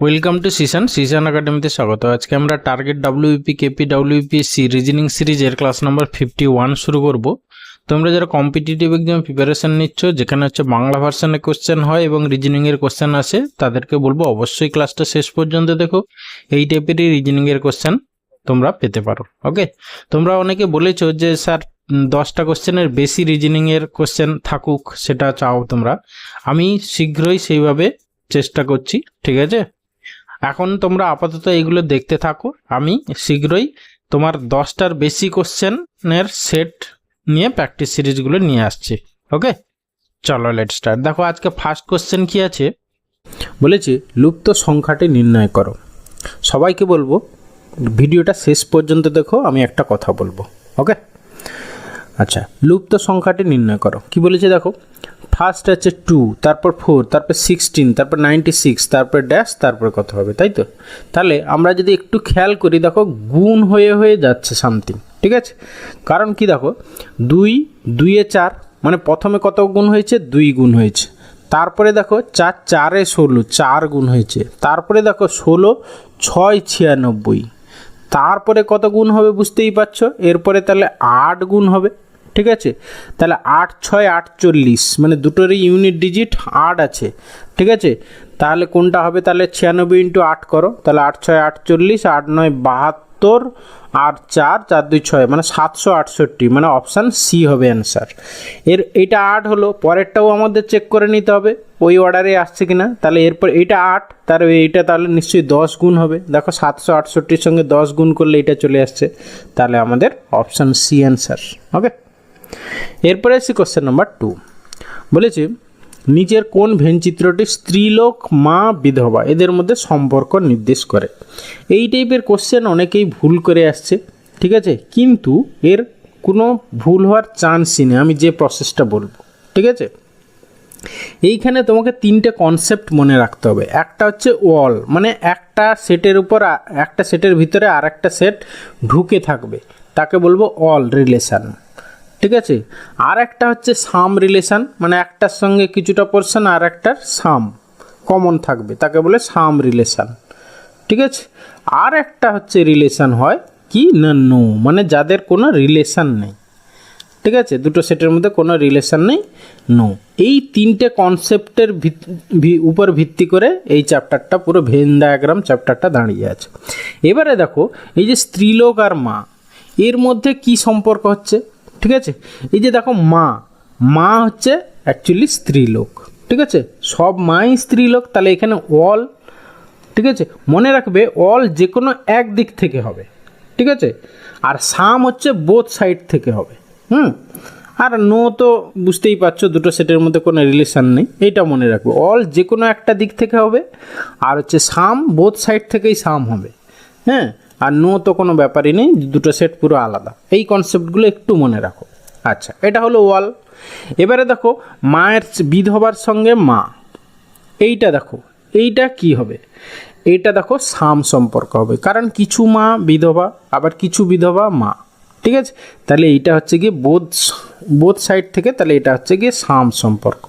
Welcome to সিশন সিশন একাডেমিতে স্বাগত। আজকে আমরা target WP KP WPSC reasoning সিরিজের ক্লাস নাম্বার ফিফটি ওয়ান শুরু করব। তোমরা যারা কম্পিটিটিভ এক্সাম প্রিপারেশন নিচ্ছ, যেখানে হচ্ছে বাংলা ভার্সানে কোশ্চেন হয় এবং রিজনিংয়ের কোশ্চেন আসে, তাদেরকে বলব অবশ্যই ক্লাসটা শেষ পর্যন্ত দেখো। এই টাইপেরই রিজনিংয়ের কোশ্চেন তোমরা পেতে পারো। ওকে তোমরা অনেকে বলেছ যে, স্যার, দশটা কোশ্চেনের বেশি রিজনিংয়ের কোশ্চেন থাকুক, সেটা চাও তোমরা। আমি শীঘ্রই সেইভাবে চেষ্টা করছি, ঠিক আছে? এখন তোমরা আপাতত এগুলো দেখতে থাকো। আমি শীঘ্রই তোমার দশটার বেশি কোশ্চেনের সেট নিয়ে প্র্যাকটিস সিরিজগুলো নিয়ে আসছি ওকে চলো লেট স্টার্ট দেখো, আজকে ফার্স্ট কোশ্চেন কি আছে? বলেছি, লুপ্ত সংখ্যাটি নির্ণয় করো। সবাইকে বলব, ভিডিওটা শেষ পর্যন্ত দেখো, আমি একটা কথা বলব ওকে আচ্ছা লুপ্ত সংখ্যাটি নির্ণয় করো। কি বলেছে দেখো? ফার্স্ট আছে টু তারপর ফোর তারপর সিক্সটিন তারপর নাইনটি সিক্স তারপর ড্যাশ তারপর কত হবে, তাই তো? তাহলে আমরা যদি একটু খেয়াল করি, দেখো, গুণ হয়ে হয়ে যাচ্ছে সামথিং ঠিক আছে? কারণ কি দেখো, দুই, দুইয়ে চার মানে প্রথমে কত গুণ হয়েছে? দুই গুণ হয়েছে। তারপরে দেখো, চার, চারে ষোলো, চার গুণ হয়েছে। তারপরে দেখো, ষোলো, ছয়, ছিয়ানব্বই। তারপরে কত গুণ হবে বুঝতেই পারছ? এরপরে তাহলে আট গুণ হবে। ঠিক আছে? তাহলে আট ছয় আটচল্লিশ মানে দুটোরই ইউনিট ডিজিট আট আছে, ঠিক আছে? তাহলে কোনটা হবে? তাহলে ছিয়ানব্বই ইন্টু আট করো, তাহলে আট ছয় আটচল্লিশ আট নয় বাহাত্তর, আর চার চার দুই ছয় মানে সাতশো আটষট্টি মানে অপশান সি হবে অ্যান্সার এর, এইটা আট হলো, পরেরটাও আমাদের চেক করে নিতে হবে, ওই অর্ডারে আসছে কিনা? তাহলে এরপর এইটা আট, তার এইটা তাহলে নিশ্চয়ই দশ গুণ হবে। দেখো সাতশো আটষট্টির সঙ্গে দশ গুণ করলে এটা চলে আসছে, তাহলে আমাদের অপশান সি অ্যান্সার ওকে এরপরে আসছি কোশ্চেন নাম্বার টু বলেছে, নিচের কোন ভেনচিত্রটি স্ত্রীলোক, মা, বিধবা এদের মধ্যে সম্পর্ক নির্দেশ করে? এই টাইপের কোশ্চেন অনেকেই ভুল করে আসছে, ঠিক আছে? কিন্তু এর কোনো ভুল হওয়ার চান্সই নেই, আমি যে প্রসেসটা বলব, ঠিক আছে? এইখানে তোমাকে তিনটে কনসেপ্ট মনে রাখতে হবে। একটা হচ্ছে ওয়াল মানে একটা সেটের উপর একটা সেটের ভিতরে আর একটা সেট ঢুকে থাকবে। তাকে বলব অল রিলেশান ঠিক আছে? আর একটা হচ্ছে সাম রিলেশান মানে একটার সঙ্গে কিছুটা পোর্শন আর একটার সাম কমন থাকবে, তাকে বলে সাম রিলেশান ঠিক আছে? আর একটা হচ্ছে রিলেশান হয় কি? না নো মানে যাদের কোনো রিলেশান নেই। ঠিক আছে? দুটো সেটের মধ্যে কোনো রিলেশান নেই নো এই তিনটে কনসেপ্টের উপর ভিত্তি করে এই চ্যাপ্টারটা পুরো ভেন ডায়াগ্রাম চ্যাপ্টারটা দাঁড়িয়ে আছে। এবারে দেখো, এই যে স্ত্রীলোক আর মা, এর মধ্যে কি সম্পর্ক হচ্ছে? ঠিক আছে? এই যে দেখো মা মা হচ্ছে অ্যাকচুয়ালি স্ত্রীলোক, ঠিক আছে? সব মাই স্ত্রীলোক, তাহলে এখানে অল ঠিক আছে? মনে রাখবে অল যে কোনো এক দিক থেকে হবে, ঠিক আছে? আর সাম হচ্ছে বোথ সাইড থেকে হবে, হুম? আর নো তো বুঝতেই পারছ, দুটো সেটের মধ্যে কোনো রিলেশান নেই, এইটা মনে রাখবে। অল যে কোনো একটা দিক থেকে হবে, আর হচ্ছে সাম বোথ সাইড থেকেই সাম হবে হ্যাঁ? আর নো তো কোনো ব্যাপারই নেই, দুটো সেট পুরো আলাদা। এই কনসেপ্টগুলো একটু মনে রাখো। আচ্ছা এটা হলো ওয়াল। এবারে দেখো, মায়ের বিধবার সঙ্গে মা। এইটা দেখো, এইটা কি হবে? এইটা দেখো, সাম সম্পর্ক হবে। কারণ কিছু মা বিধবা, আবার কিছু বিধবা মা। ঠিক আছে? তাহলে এইটা হচ্ছে গিয়ে বোধ বোধ সাইড থেকে তাহলে এটা হচ্ছে গিয়ে সাম সম্পর্ক।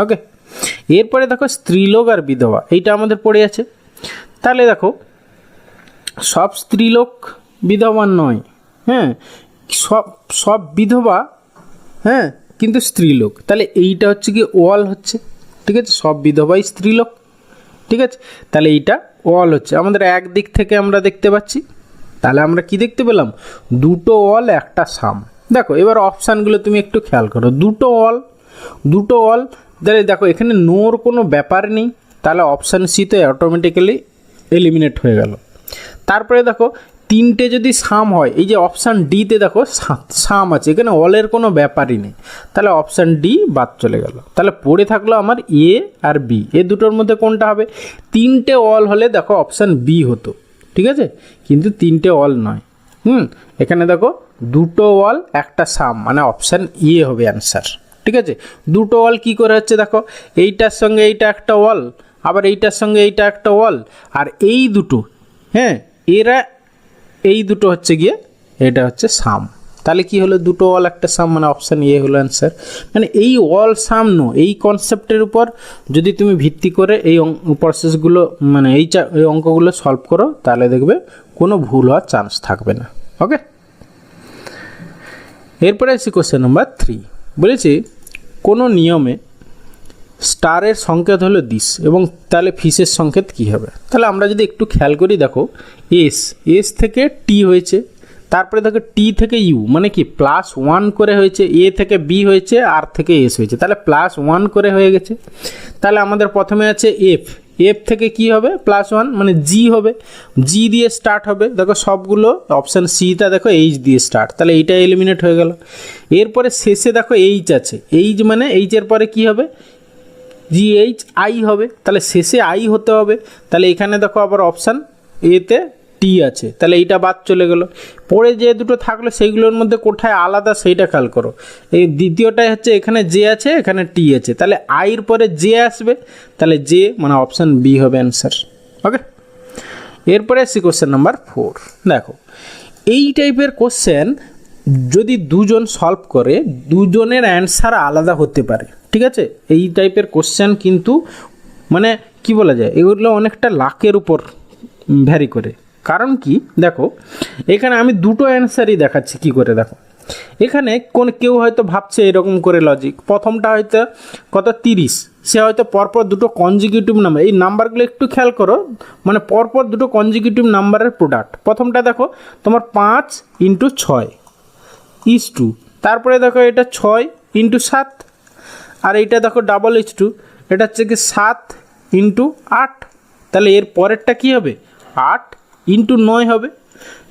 ওকে এরপরে দেখো, স্ত্রীলোক আর বিধবা। এইটা আমাদের পড়ে আছে। তাহলে দেখো সব স্ত্রীলোক বিধবা নয় হ্যাঁ? সব সব বিধবা হ্যাঁ? কিন্তু স্ত্রীলোক। তাহলে এইটা হচ্ছে কি ওয়াল হচ্ছে, ঠিক আছে? সব বিধবাই স্ত্রীলোক, ঠিক আছে? তাহলে এইটা ওয়াল হচ্ছে। আমাদের এক দিক থেকে আমরা দেখতে পাচ্ছি, তাহলে আমরা কি দেখতে পেলাম? দুটো ওয়াল, একটা সাম। দেখো, এবার অপশানগুলো তুমি একটু খেয়াল করো। দুটো ওয়াল দুটো ওয়াল, তাহলে দেখো, এখানে নোর কোনো ব্যাপার নেই। তাহলে অপশান সিতে অটোমেটিক্যালি এলিমিনেট হয়ে গেল। তারপরে দেখো, তিনটে যদি সাম হয়, এই যে অপশান ডিতে দেখো সাম আছে, এখানে অলের কোনো ব্যাপারই নেই। তাহলে অপশান ডি বাদ চলে গেল। তাহলে পড়ে থাকল আমার এ আর বি এ দুটোর মধ্যে কোনটা হবে? তিনটে অল হলে দেখো অপশান বি হতো, ঠিক আছে? কিন্তু তিনটে অল নয়। হুম, এখানে দেখো দুটো অল একটা সাম মানে অপশান ই হবে অ্যান্সার ঠিক আছে? দুটো অল কি করে হচ্ছে দেখো? এইটার সঙ্গে এইটা একটা অল আবার এইটার সঙ্গে এইটা একটা অল আর এই দুটো হ্যাঁ? এরা এই দুটো হচ্ছে গিয়ে, এটা হচ্ছে সাম। তাহলে কি হলো? দুটো অল একটা সাম মানে অপশান এ হলো অ্যান্সার মানে এই অল সাম নো এই কনসেপ্টের উপর যদি তুমি ভিত্তি করে এই প্রসেসগুলো মানে এই এই অঙ্কগুলো সলভ করো, তাহলে দেখবে কোনো ভুল হওয়ার চান্স থাকবে না। ওকে এরপরে আসি কোশ্চেন নাম্বার থ্রি বলেছি, কোনো নিয়মে স্টারের সংকেত হলো দিস এবং তাহলে ফিসের সংকেত কি হবে? তাহলে আমরা যদি একটু খেয়াল করি, দেখো এস এস থেকে টি হয়েছে, তারপরে দেখো টি থেকে ইউ মানে কি প্লাস ওয়ান করে হয়েছে এ থেকে বি হয়েছে আর থেকে এস হয়েছে, তাহলে প্লাস ওয়ান করে হয়ে গেছে। তাহলে আমাদের প্রথমে আছে এফ এফ থেকে কি হবে? প্লাস ওয়ান মানে জি হবে জি দিয়ে স্টার্ট হবে। দেখো সবগুলো অপশান সিটা দেখো এইচ দিয়ে স্টার্ট তাহলে এইটা এলিমিনেট হয়ে গেল। এরপরে শেষে দেখো এইচ আছে এইচ মানে এইচের পরে কি হবে? জিএইচ আই হবে। তাহলে শেষে আই হতে হবে। তাহলে এখানে দেখো আবার অপশান এতে টি আছে। তাহলে এইটা বাদ চলে গেল। পরে যে দুটো থাকল সেইগুলোর মধ্যে কোথায় আলাদা সেইটা খেয়াল করো। এই দ্বিতীয়টাই হচ্ছে এখানে জে আছে, এখানে টি আছে। তাহলে আইর পরে জে আসবে। তাহলে জে মানে অপশান বি হবে অ্যান্সার ওকে এরপরে আসছি কোশ্চেন নাম্বার ফোর দেখো, এই টাইপের কোশ্চেন যদি দুজন সলভ করে, দুজনের অ্যান্সার আলাদা হতে পারে। ঠিক আছে? এই টাইপের কোশ্চেন কিন্তু মানে কি বলা যায়? এগুলো অনেকটা লাকের উপর ভ্যারি করে। কারণ কি? দেখো, এখানে আমি দুটো অ্যান্সারই দেখাচ্ছি কি করে দেখো। এখানে কোন কেউ হয়তো ভাবছে এরকম করে লজিক প্রথমটা হয়তো কত তিরিশ। সে হয়তো পরপর দুটো কনজিকিউটিভ নাম্বার এই নাম্বারগুলো একটু খেয়াল করো। মানে পরপর দুটো কনজিকিউটিভ নাম্বারের প্রোডাক্ট প্রথমটা দেখো, তোমার পাঁচ ইন্টু ছয়। ইস টু তারপরে দেখো এটা ছয় ইন্টু সাত। আর এইটা দেখো ডাবল এইচ টু এটা হচ্ছে কি সাত ইন্টু আট। তাহলে এর পরেরটা কী হবে? আট ইন্টু নয় হবে।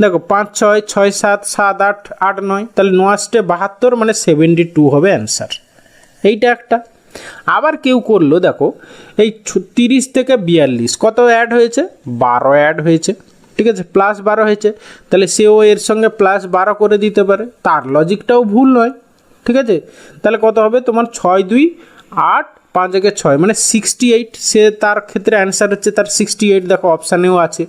দেখো পাঁচ, ছয় ছয়, সাত সাত, আট আট, নয়। তাহলে নয়াস্টে বাহাত্তর মানে সেভেন্টি টু হবে অ্যান্সার এইটা একটা। আবার কেউ করল, দেখো, এই তিরিশ থেকে বিয়াল্লিশ। কত অ্যাড হয়েছে? বারো অ্যাড হয়েছে। ঠিক আছে প্লাস বারো হয়েছে। তাহলে সেও এর সঙ্গে প্লাস বারো করে দিতে পারে। তার লজিকটাও ভুল নয়। ঠিক আছে? তাহলে কত হবে? তোমার ছয়, দুই, আট, পাঁচ একে ছয় মানে সিক্সটি এইট সে তার ক্ষেত্রে অ্যান্সার হচ্ছে তার সিক্সটি এইট দেখো অপশানেও আছে।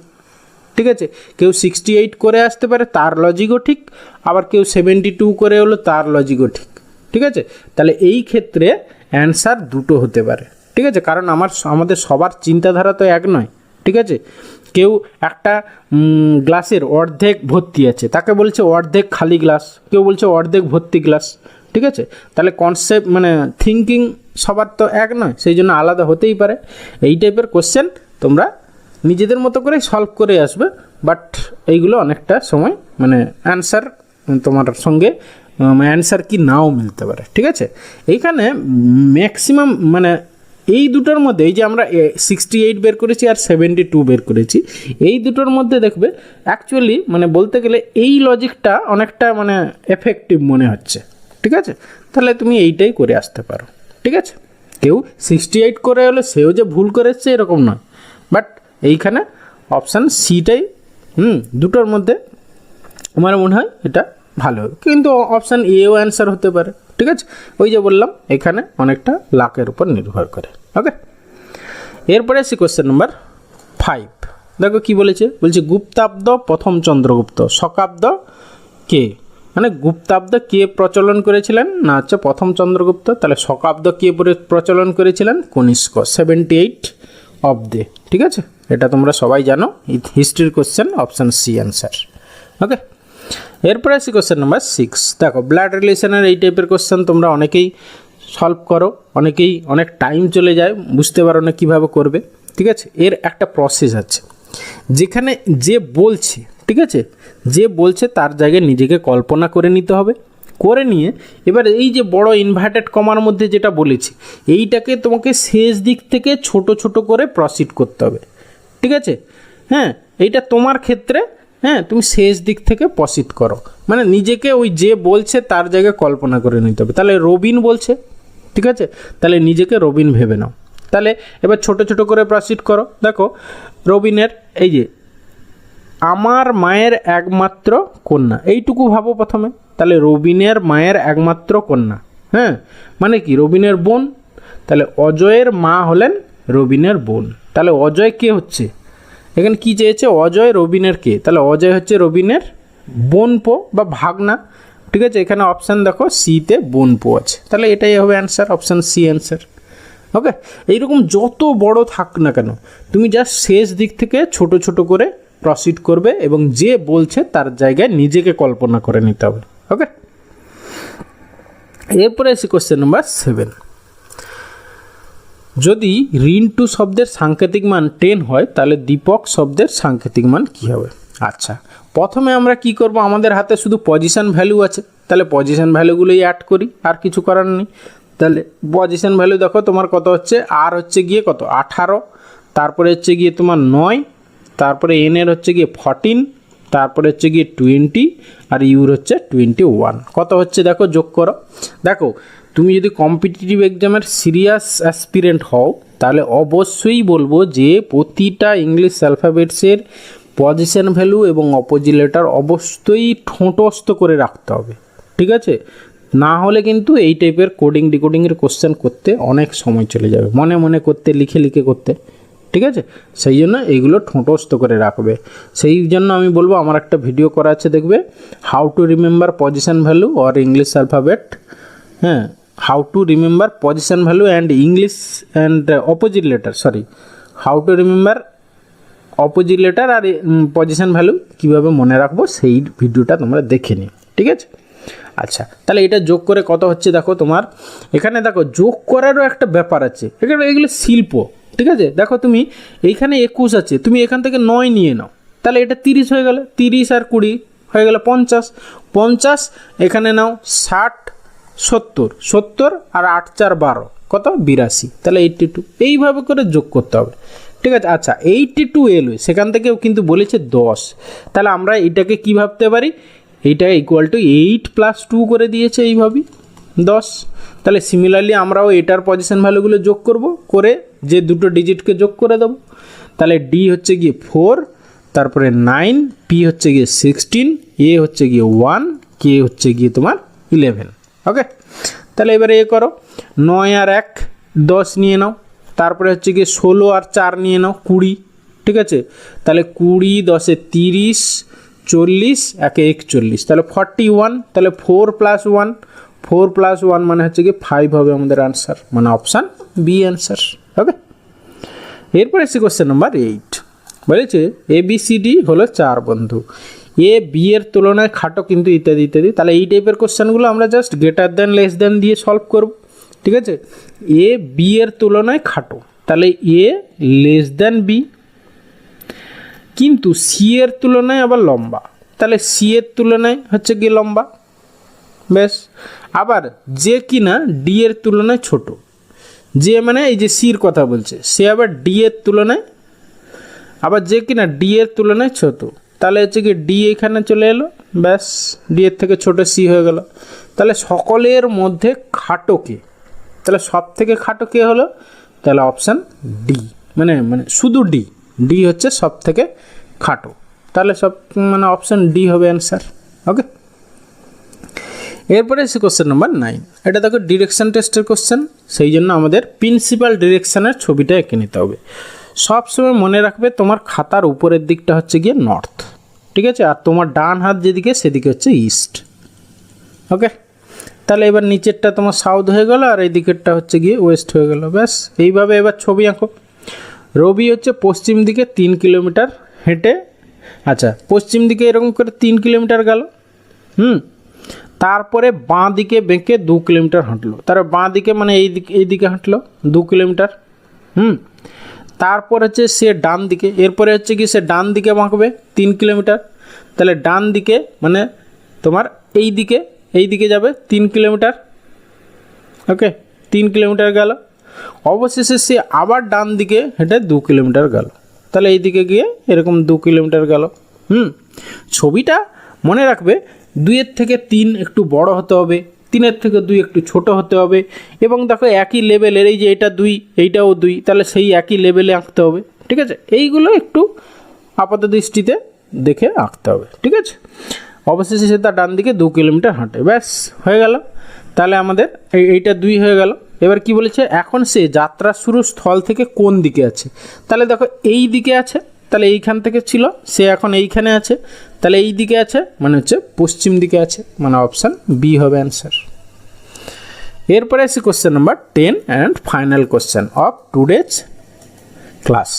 ঠিক আছে? কেউ সিক্সটি এইট করে আসতে পারে, তার লজিকও ঠিক। আবার কেউ সেভেন্টি টু করে হলো, তার লজিকও ঠিক। ঠিক আছে? তাহলে এই ক্ষেত্রে অ্যান্সার দুটো হতে পারে। ঠিক আছে? কারণ আমার, আমাদের সবার চিন্তাধারা তো এক নয়। ঠিক আছে? কেউ একটা গ্লাসের অর্ধেক ভর্তি আছে। তাকে বলছে অর্ধেক খালি গ্লাস, কেউ বলছে অর্ধেক ভর্তি গ্লাস, ঠিক আছে? তাহলে কনসেপ্ট মানে থিঙ্কিং সবার তো এক নয়, সেই জন্য আলাদা হতেই পারে। এই টাইপের কোশ্চেন তোমরা নিজেদের মতো করে সলভ করে আসবে বাট এইগুলো অনেকটা সময় মানে অ্যান্সার তোমার সঙ্গে অ্যান্সার কি নাও মিলতে পারে, ঠিক আছে? এইখানে ম্যাক্সিমাম মানে এই দুটোর মধ্যে, এই যে আমরা সিক্সটি এইট বের করেছি আর সেভেন্টি টু বের করেছি, এই দুটোর মধ্যে দেখবে অ্যাকচুয়ালি মানে বলতে গেলে এই লজিকটা অনেকটা মানে এফেক্টিভ মনে হচ্ছে, ঠিক আছে? তাহলে তুমি এইটাই করে আসতে পারো, ঠিক আছে? কেউ সিক্সটি এইট করে হলে সেও যে ভুল করে এসছে এরকম নয় বাট এইখানে অপশান সিটাই হুম, দুটোর মধ্যে আমার মনে হয় এটা ভালো, কিন্তু অপশান এও অ্যান্সার হতে পারে, ঠিক আছে? ওই যে বললাম, এখানে অনেকটা লাকের উপর নির্ভর করে। ওকে এরপরে আসি কোশ্চেন নাম্বার ফাইভ দেখো কি বলেছে? বলছে, গুপ্তাব্দ প্রথম চন্দ্রগুপ্ত। শকাব্দ কে? মানে গুপ্তাব্দ কে প্রচলন করেছিলেন? না হচ্ছে প্রথম চন্দ্রগুপ্ত। তাহলে শকাব্দ কে প্রচলন করেছিলেন? Kanishka. Seventy eight of the ঠিক আছে? এটা তোমরা সবাই জানো। হিস্ট্রির question option C answer okay এরপরে আসি কোশ্চেন নাম্বার সিক্স দেখো ব্লাড রিলেশনের এই টাইপের কোশ্চেন তোমরা অনেকেই সলভ করো। অনেকেই অনেক টাইম চলে যায়, বুঝতে পারো না কীভাবে করবে। ঠিক আছে? এর একটা প্রসেস আছে। যেখানে যে বলছে, ঠিক আছে? যে বলছে তার জায়গায় নিজেকে কল্পনা করে নিতে হবে। করে নিয়ে এবার এই যে বড় ইনভার্টেড কমার মধ্যে যেটা বলেছি, এইটাকে তোমাকে শেষ দিক থেকে ছোট ছোট করে প্রসিড করতে হবে। ঠিক আছে? হ্যাঁ? এইটা তোমার ক্ষেত্রে হ্যাঁ তুমি শেষ দিক থেকে প্রসিড করো। মানে নিজেকে ওই যে বলছে তার জায়গায় কল্পনা করে নিতে হবে। তাহলে রবিন বলছে ঠিক আছে? তাহলে নিজেকে রবিন ভেবে নাও। তাহলে এবার ছোট ছোট করে প্রসিড করো। দেখো, রবিনের এই যে, আমার মায়ের একমাত্র কন্যা। এইটুকু ভাবো প্রথমে। তাহলে রবিনের মায়ের একমাত্র কন্যা। হ্যাঁ? মানে কি? রবিনের বোন। তাহলে অজয়ের মা হলেন রবিনের বোন। তাহলে অজয় কে হচ্ছে? এখানে কি চেয়েছে? অজয় রবিনের কে? তাহলে অজয় হচ্ছে রবিনের বোনপো বা ভাগনা। ঠিক আছে? এখানে অপশান দেখো সিতে বোনপো আছে। তাহলে এটাই হবে answer option C answer okay এইরকম যত বড় থাক না কেন, তুমি জাস্ট শেষ দিক থেকে ছোট ছোট করে প্রসিড করবে এবং যে বলছে তার জায়গায় নিজেকে কল্পনা করে নিতে হবে। ওকে এরপরে এসে কোশ্চেন নাম্বার সেভেন যদি ঋণ টু শব্দের সাংকেতিক মান টেন হয়, তাহলে দীপক শব্দের সাংকেতিক মান কী হবে? আচ্ছা। প্রথমে আমরা কি করব? আমাদের হাতে শুধু পজিশন ভ্যালু আছে। তাহলে পজিশন ভ্যালুগুলোই অ্যাড করি। আর কিছু করার নেই। তাহলে পজিশন ভ্যালু দেখো, তোমার কত হচ্ছে? আর হচ্ছে গিয়ে কত? আঠারো। তারপরে হচ্ছে গিয়ে তোমার নয়। তারপরে এনের হচ্ছে গিয়ে ফর্টিন তারপরে হচ্ছে গিয়ে টোয়েন্টি আর ইউর হচ্ছে টোয়েন্টি ওয়ান কত হচ্ছে দেখো? যোগ করো। দেখো, তুমি যদি কম্পিটিটিভ এক্সামের সিরিয়াস অ্যাসপিরেন্ট হও, তাহলে অবশ্যই বলব যে প্রতিটা ইংলিশ অ্যালফাবেটসের পজিশন ভ্যালু এবং অপোজিট লেটার অবশ্যই ঠোঁটস্থ করে রাখতে হবে। ঠিক আছে? না হলে কিন্তু এই টাইপের কোডিং ডিকোডিংয়ের কোশ্চেন করতে অনেক সময় চলে যাবে। মনে মনে করতে, লিখে লিখে করতে। ঠিক আছে? সেই জন্য এইগুলো ঠোঁটস্থ করে রাখবে। সেই জন্য আমি বলব, আমার একটা ভিডিও করা আছে, দেখবে? How to remember position value or English alphabet হ্যাঁ? How to remember position value and English and opposite letter sorry how to remember opposite letter R position value কীভাবে মনে রাখব সেই ভিডিওটা তোমরা দেখে নিও, ঠিক আছে? আচ্ছা তাহলে এটা যোগ করে কত হচ্ছে দেখো তোমার? এখানে দেখো যোগ করারও একটা ব্যাপার আছে, এখানে এগুলো শিল্প, ঠিক আছে? দেখো তুমি এইখানে একুশ আছে, তুমি এখান থেকে নয় নিয়ে নাও, তাহলে এটা তিরিশ হয়ে গেল, তিরিশ আর কুড়ি হয়ে গেল পঞ্চাশ পঞ্চাশ এখানে নাও ষাট, সত্তর সত্তর আর আট চার বারো, কত? বিরাশি, তাহলে এইটটি টু এইভাবে করে যোগ করতে হবে। ঠিক আছে? আচ্ছা এইটটি টু এলো সেখান থেকেও কিন্তু বলেছে দশ। তাহলে আমরা এটাকে কি ভাবতে পারি? এইটাকে equal to eight plus two করে দিয়েছে এইভাবেই, দশ। তাহলে সিমিলারলি আমরাও এটার পজিশন ভ্যালুগুলো যোগ করব, করে যে দুটো ডিজিটকে যোগ করে দেবো। তাহলে ডি হচ্ছে গিয়ে ফোর তারপরে নাইন পি হচ্ছে গিয়ে সিক্সটিন এ হচ্ছে গিয়ে ওয়ান কে হচ্ছে গিয়ে তোমার ইলেভেন ওকে তাহলে এবারে এ করো, নয় আর এক, দশ নিয়ে নাও। তারপরে হচ্ছে গিয়ে ষোলো আর চার নিয়ে নাও কুড়ি, ঠিক আছে? তাহলে কুড়ি, দশে তিরিশ, চল্লিশ, একে একচল্লিশ। তাহলে ফর্টি ওয়ান তাহলে four plus one four plus one মানে হচ্ছে কি ফাইভ হবে আমাদের আনসার মানে অপশান বি অ্যান্সার ওকে এরপরে এসে কোশ্চেন নাম্বার এইট বলেছে এ বি সি ডি হলো চার বন্ধু। এ বি এর তুলনায় খাটো কিন্তু ইত্যাদি ইত্যাদি। তাহলে এই টাইপের কোশ্চেনগুলো আমরা just greater than less than দিয়ে সলভ করব। ঠিক আছে? এ বি এর তুলনায় খাটো। তাহলে এ লেস দেন বি কিন্তু সি এর তুলনায় আবার লম্বা। তাহলে সি এর তুলনায় হচ্ছে কি লম্বা। বেশ আবার যে কিনা ডি এর তুলনায় ছোট। যে মানে এই যে সির কথা বলছে। সে আবার ডি এর তুলনায় আবার যে কিনা ডি এর তুলনায় ছোট। তাহলে হচ্ছে কি ডি এখানে চলে এলো। ব্যাস। ডি এর থেকে ছোট সি হয়ে গেল। তাহলে সকলের মধ্যে খাটো কে তাহলে সব থেকে খাটো কে হলো? তাহলে অপশান ডি মানে মানে শুধু ডি ডি হচ্ছে সব থেকে খাটো। তাহলে সব মানে অপশান ডি হবে অ্যান্সার ওকে এরপরে এসে কোশ্চেন নাম্বার নাইন এটা দেখো ডিরেকশান টেস্টের কোশ্চেন সেই জন্য আমাদের প্রিন্সিপাল ডিরেকশানের ছবিটা এঁকে নিতে হবে। সবসময় মনে রাখবে তোমার খাতার উপরের দিকটা হচ্ছে গিয়ে নর্থ ঠিক আছে? আর তোমার ডান হাত যেদিকে, সেদিকে হচ্ছে ইস্ট ওকে তাহলে এবার নিচেরটা তোমার সাউথ হয়ে গেল আর এই দিকেরটা হচ্ছে গিয়ে ওয়েস্ট হয়ে গেল, ব্যাস। এইভাবে এবার ছবি আঁকো। রবি হচ্ছে পশ্চিম দিকে তিন কিলোমিটার হেঁটে আচ্ছা পশ্চিম দিকে এরকম করে তিন কিলোমিটার গেল, হুম? তারপরে বাঁ দিকে বেঁকে দু কিলোমিটার হাঁটলো। তার বাঁ দিকে মানে এই দিকে এই দিকে হাঁটলো, দু কিলোমিটার, হুম? তারপর হচ্ছে সে ডান দিকে, এরপরে হচ্ছে কি সে ডান দিকে বাঁকবে তিন কিলোমিটার। তাহলে ডান দিকে মানে তোমার এই দিকে এই দিকে যাবে তিন কিলোমিটার। ওকে, তিন কিলোমিটার গেল। অবশেষে সে আবার ডান দিকে হেঁটে দু কিলোমিটার গেল। তাহলে এই দিকে গিয়ে এরকম দু কিলোমিটার গেল। হুম, ছবিটা মনে রাখবে, দুইয়ের থেকে তিন একটু বড় হতে হবে, তিনের থেকে দুই একটু ছোট হতে হবে এবং দেখো একই লেভেলের এই যে এটা দুই, এইটাও দুই, তাহলে সেই একই লেভেলে আঁকতে হবে। ঠিক আছে? এইগুলো একটু আপাত দৃষ্টিতে দেখে আঁকতে হবে। ঠিক আছে? অবশেষে সে তার ডান দিকে দু কিলোমিটার হাঁটে। ব্যাস, হয়ে গেল। তাহলে আমাদের এই এইটা দুই হয়ে গেল। এবার কি বলেছে? এখন সে যাত্রা শুরু স্থল থেকে কোন দিকে আছে? তাহলে দেখো, এই দিকে আছে, তাহলে এইখান থেকে ছিল, সে এখন এইখানে আছে। তাহলে এই দিকে আছে মানে হচ্ছে পশ্চিম দিকে আছে মানে অপশান বি হবে অ্যান্সার এরপরে আছে question number ten and final question of today's class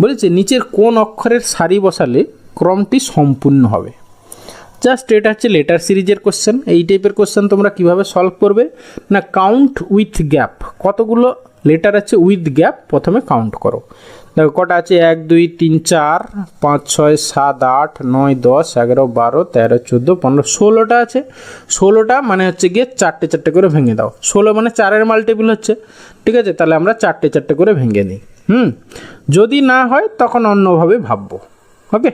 বলেছে, নিচের কোন অক্ষরের সারি বসালে ক্রমটি সম্পূর্ণ হবে? জাস্ট এটা হচ্ছে লেটার সিরিজের কোশ্চেন এই টাইপের কোশ্চেন তোমরা কীভাবে সলভ করবে? না কাউন্ট উইথ গ্যাপ কতগুলো লেটার আছে উইথ গ্যাপ প্রথমে কাউন্ট করো। দেখো, কটা আছে? এক, দুই, তিন, চার, পাঁচ, ছয়, সাত, আট, নয়, দশ, এগারো, বারো, তেরো, চোদ্দ, পনেরো, ষোলোটা আছে। ষোলোটা মানে হচ্ছে গিয়ে চারটে চারটে করে ভেঙে দাও। ষোলো মানে চারের মাল্টিপল হচ্ছে। ঠিক আছে? তাহলে আমরা চারটে চারটে করে ভেঙে নিই। হুম? যদি না হয়, তখন অন্যভাবে ভাববো। ওকে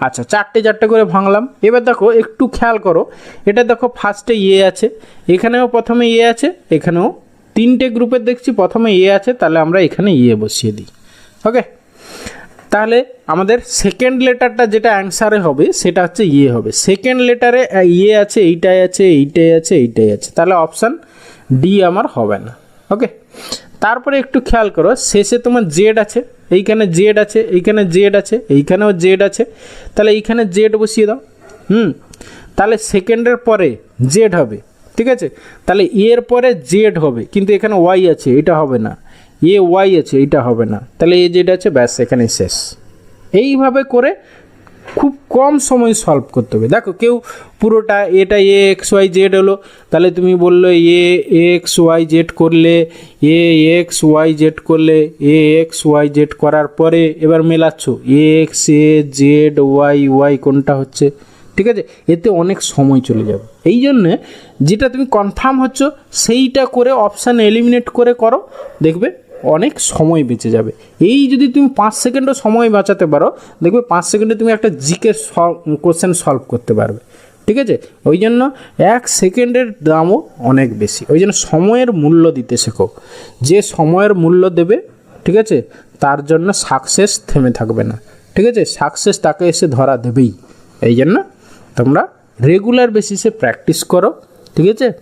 আচ্ছা চারটে চারটে করে ভাঙলাম। এবার দেখো, একটু খেয়াল করো। এটা দেখো ফার্স্টে ইয়ে আছে। এখানেও প্রথমে ইয়ে আছে, এখানেও। তিনটে গ্রুপের দেখছি, প্রথমে ইয়ে আছে, তাহলে আমরা এখানে ইয়ে বসিয়ে দিই। ওকে? তাহলে আমাদের সেকেন্ড লেটারটা যেটা অ্যান্সারে হবে, সেটা হচ্ছে ইয়ে হবে। সেকেন্ড লেটারে ইয়ে আছে, এইটাই আছে এইটাই আছে এইটাই আছে। তাহলে অপশান ডি আমার হবে না। ওকে? তারপরে একটু খেয়াল করো, শেষে তোমার জেড আছে, এইখানে জেড আছে, এইখানে জেড আছে, এইখানেও জেড আছে, তাহলে এইখানে জেড বসিয়ে দাও, হুম, তাহলে সেকেন্ডের পরে জেড হবে, ঠিক আছে, তাহলে এর পরে জেড হবে, কিন্তু এখানে ওয়াই আছে, এটা হবে না এ ওয়াই আছে, এটা হবে না, তাহলে এ জেড আছে, ব্যাস এখানে শেষ, এইভাবে করে খুব কম সময় সলভ করতে হবে। দেখো, কেউ পুরোটা এটা এ এক্স ওয়াই জেড হলো, তাহলে তুমি বলল এ এক্স ওয়াই জেড করলে এ এক্স ওয়াই জেড করলে এ এক্স ওয়াই জেড করার পরে এবার মেলাচ্ছ। X A Z Y Y কোনটা হচ্ছে? ঠিক আছে? এতে অনেক সময় চলে যাবে। এই জন্যে যেটা তুমি কনফার্ম হচ্ছ, সেইটা করে অপশান এলিমিনেট করে করো। দেখবে অনেক সময় বেঁচে যাবে। এই যদি তুমি পাঁচ সেকেন্ডও সময় বাঁচাতে পারো, দেখবে পাঁচ সেকেন্ডে তুমি একটা জিকে কোশ্চেন সলভ করতে পারবে। ঠিক আছে? ওই জন্য এক সেকেন্ডের দামও অনেক বেশি। ওই জন্য সময়ের মূল্য দিতে শেখো। যে সময়ের মূল্য দেবে, ঠিক আছে? তার জন্য সাকসেস থেমে থাকবে না। ঠিক আছে? সাকসেস তাকে এসে ধরা দেবেই। এই জন্য তোমরা রেগুলার বেসিসে প্র্যাকটিস করো। ঠিক আছে?